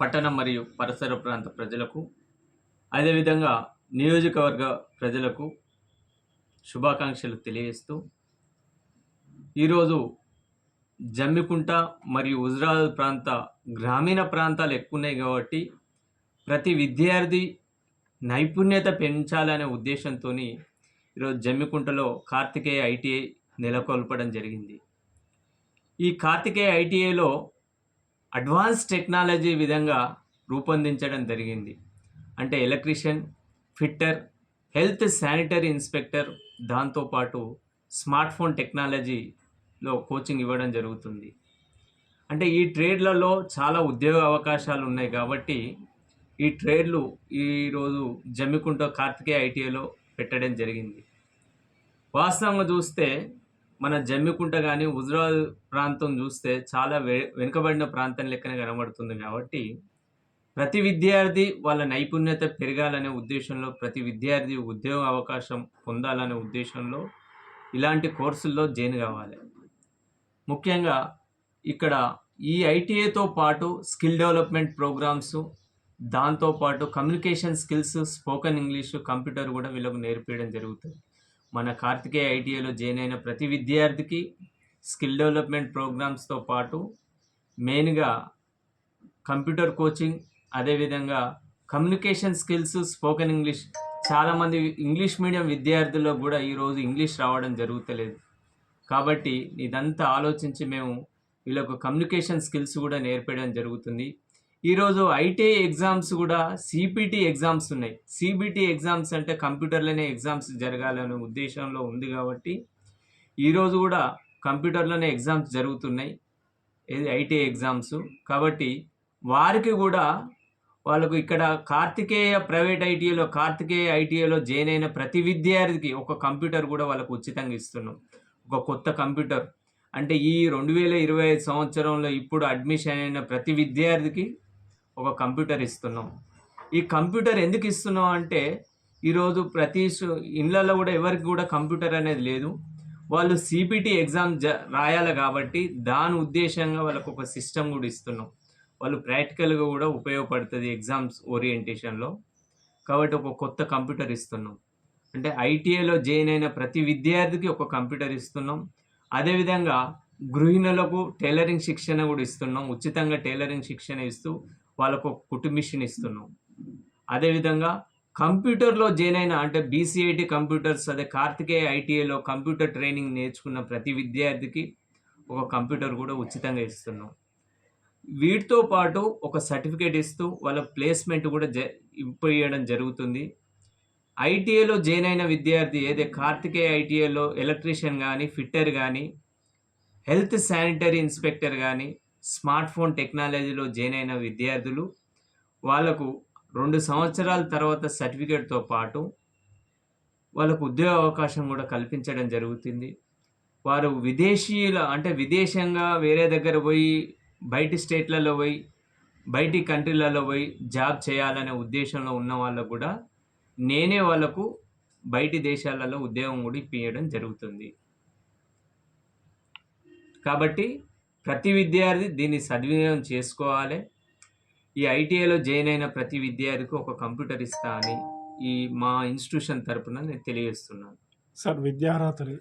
పట్టణ మరియు పరిసర ప్రాంత ప్రజలకు అదేవిధంగా నియోజకవర్గ ప్రజలకు శుభాకాంక్షలు తెలియజేస్తూ ఈరోజు జమ్మికుంట మరియు హుజరాబాద్ ప్రాంత గ్రామీణ ప్రాంతాలు ఎక్కువ ఉన్నాయి కాబట్టి ప్రతి విద్యార్థి నైపుణ్యత పెంచాలనే ఉద్దేశంతో ఈరోజు జమ్మికుంటలో కార్తికేయ ఐటీఐ నెలకొల్పడం జరిగింది. ఈ కార్తికేయ ఐటీఐలో అడ్వాన్స్ టెక్నాలజీ విధంగా రూపొందించడం జరిగింది. అంటే electrician fitter health sanitary inspector దాంతోపాటు స్మార్ట్ ఫోన్ టెక్నాలజీలో కోచింగ్ ఇవ్వడం జరుగుతుంది. అంటే ఈ ట్రేడ్లలో చాలా ఉద్యోగ అవకాశాలు ఉన్నాయి కాబట్టి ఈ ట్రేడ్లు ఈరోజు జమ్మికుంట కార్తికేయ ఐటీఐలో పెట్టడం జరిగింది. వాస్తవంగా చూస్తే మన జమ్మికుంట కానీ హుజరాబాద్ ప్రాంతం చూస్తే చాలా వె వెనుకబడిన ప్రాంతం లెక్కనే కనబడుతుంది కాబట్టి ప్రతి విద్యార్థి వాళ్ళ నైపుణ్యత పెరగాలనే ఉద్దేశంలో ప్రతి విద్యార్థి ఉద్యోగ అవకాశం పొందాలనే ఉద్దేశంలో ఇలాంటి కోర్సుల్లో జైన్ కావాలి. ముఖ్యంగా ఇక్కడ ఈ ఐటీఐతో పాటు స్కిల్ డెవలప్మెంట్ ప్రోగ్రామ్స్ దాంతోపాటు communication skills spoken English computer కూడా వీళ్ళకు నేర్పించడం జరుగుతుంది. మన కార్తికేయ ఐటీఐలో జాయిన్ అయిన ప్రతి విద్యార్థికి స్కిల్ డెవలప్మెంట్ ప్రోగ్రామ్స్తో పాటు మెయిన్గా కంప్యూటర్ కోచింగ్ అదేవిధంగా కమ్యూనికేషన్ స్కిల్స్ స్పోకెన్ ఇంగ్లీష్ చాలామంది ఇంగ్లీష్ మీడియం విద్యార్థుల్లో కూడా ఈరోజు ఇంగ్లీష్ రావడం జరుగుతలేదు. కాబట్టి ఇదంతా ఆలోచించి మేము వీళ్ళకు కమ్యూనికేషన్ స్కిల్స్ కూడా నేర్పడం జరుగుతుంది. ఈరోజు ఐటీఐ ఎగ్జామ్స్ కూడా సిపిటి ఎగ్జామ్స్ ఉన్నాయి. సిబిటి ఎగ్జామ్స్ అంటే కంప్యూటర్లోనే ఎగ్జామ్స్ జరగాలనే ఉద్దేశంలో ఉంది కాబట్టి ఈరోజు కూడా కంప్యూటర్లోనే ఎగ్జామ్స్ జరుగుతున్నాయి. ఇది ఐటీఐ ఎగ్జామ్స్. కాబట్టి వారికి కూడా వాళ్ళకు ఇక్కడ కార్తికేయ ప్రైవేట్ ఐటీఐలో కార్తికేయ ఐటీఐలో జాయిన్ అయిన ప్రతి విద్యార్థికి ఒక కంప్యూటర్ కూడా వాళ్ళకు ఉచితంగా ఇస్తున్నాం. ఒక కొత్త కంప్యూటర్. అంటే ఈ రెండు వేల ఇరవై ఐదు సంవత్సరంలో ఇప్పుడు అడ్మిషన్ అయిన ప్రతి విద్యార్థికి ఒక కంప్యూటర్ ఇస్తున్నాం. ఈ కంప్యూటర్ ఎందుకు ఇస్తున్నాం అంటే ఈరోజు ప్రతి ఇళ్ళల్లో కూడా ఎవరికి కూడా కంప్యూటర్ అనేది లేదు. వాళ్ళు సిపిటి ఎగ్జామ్ జ రాయాలి కాబట్టి దాని ఉద్దేశంగా వాళ్ళకు ఒక సిస్టమ్ కూడా ఇస్తున్నాం. వాళ్ళు ప్రాక్టికల్గా కూడా ఉపయోగపడుతుంది ఎగ్జామ్స్ ఓరియంటేషన్లో కాబట్టి ఒక కొత్త కంప్యూటర్ ఇస్తున్నాం. అంటే ఐటీఐలో జాయిన్ అయిన ప్రతి విద్యార్థికి ఒక కంప్యూటర్ ఇస్తున్నాం. అదేవిధంగా గృహిణులకు టైలరింగ్ శిక్షణ కూడా ఇస్తున్నాం. ఉచితంగా టైలరింగ్ శిక్షణ ఇస్తూ వాళ్ళకు ఒక కుట్టు ఇస్తున్నాం. అదేవిధంగా కంప్యూటర్లో జాయిన్ అయిన అంటే బీసీఐటి కంప్యూటర్స్ అదే కార్తికేయ ఐటీఐలో కంప్యూటర్ ట్రైనింగ్ నేర్చుకున్న ప్రతి విద్యార్థికి ఒక కంప్యూటర్ కూడా ఉచితంగా ఇస్తున్నాం. వీటితో పాటు ఒక సర్టిఫికేట్ ఇస్తూ వాళ్ళ ప్లేస్మెంట్ కూడా జ జరుగుతుంది. ఐటీఐలో జాయిన్ అయిన విద్యార్థి ఏదే కార్తికేయ ఐటీఐలో ఎలక్ట్రీషియన్ కానీ ఫిట్టర్ కానీ హెల్త్ శానిటరీ ఇన్స్పెక్టర్ కానీ స్మార్ట్ ఫోన్ టెక్నాలజీలో జాయిన్ అయిన విద్యార్థులు వాళ్ళకు రెండు సంవత్సరాల తర్వాత సర్టిఫికేట్తో పాటు వాళ్ళకు ఉద్యోగ అవకాశం కూడా కల్పించడం జరుగుతుంది. వారు విదేశీయుల అంటే విదేశంగా వేరే దగ్గర పోయి బయటి స్టేట్లలో పోయి బయటి కంట్రీలలో పోయి జాబ్ చేయాలనే ఉద్దేశంలో ఉన్న వాళ్ళకు కూడా నేనే వాళ్ళకు బయటి దేశాలలో ఉద్యోగం కూడా ఇప్పించడం జరుగుతుంది. కాబట్టి ప్రతి విద్యార్థి దీన్ని సద్వినియోగం చేసుకోవాలి. ఈ ఐటీఐలో జాయిన్ అయిన ప్రతి విద్యార్థికి ఒక కంప్యూటర్ ఇస్తా అని ఈ మా ఇన్స్టిట్యూషన్ తరపున నేను తెలియజేస్తున్నాను. సార్ విద్యార్హతలు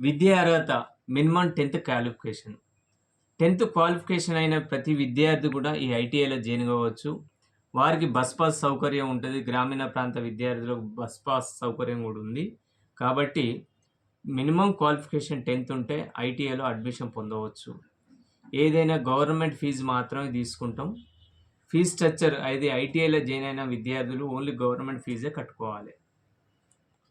విద్యా అర్హత minimum tenth qualification. Tenth qualification అయిన ప్రతి విద్యార్థి కూడా ఈ ఐటీఐలో జాయిన్ కావచ్చు. వారికి బస్ పాస్ సౌకర్యం ఉంటుంది. గ్రామీణ ప్రాంత విద్యార్థులకు బస్ పాస్ సౌకర్యం కూడా ఉంది. కాబట్టి మినిమం క్వాలిఫికేషన్ టెన్త్ ఉంటే ఐటీఐలో అడ్మిషన్ పొందవచ్చు. ఏదైనా గవర్నమెంట్ ఫీజు మాత్రమే తీసుకుంటాం. ఫీజ్ స్ట్రక్చర్ అది ఐటీఐలో జాయిన్ అయిన విద్యార్థులు ఓన్లీ గవర్నమెంట్ ఫీజే కట్టుకోవాలి.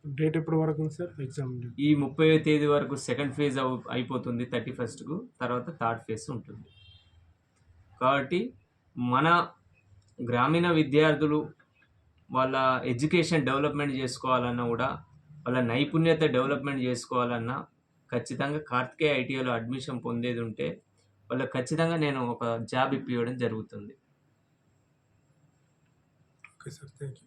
డేట్ ఎప్పటి వరకు సార్ ఎగ్జామ్ ఈ ముప్పై తేదీ వరకు సెకండ్ ఫేజ్ అయిపోతుంది థర్టీ ఫస్ట్కు తర్వాత థర్డ్ ఫేజ్ ఉంటుంది. కాబట్టి మన గ్రామీణ విద్యార్థులు వాళ్ళ ఎడ్యుకేషన్ డెవలప్మెంట్ చేసుకోవాలన్నా కూడా వాళ్ళ నైపుణ్యత డెవలప్మెంట్ చేసుకోవాలన్నా ఖచ్చితంగా కార్తికేయ ఐటీఐలో అడ్మిషన్ పొందేది ఉంటే వాళ్ళకి ఖచ్చితంగా నేను ఒక జాబ్ ఇప్పివ్వడం జరుగుతుంది. Okay sir thank you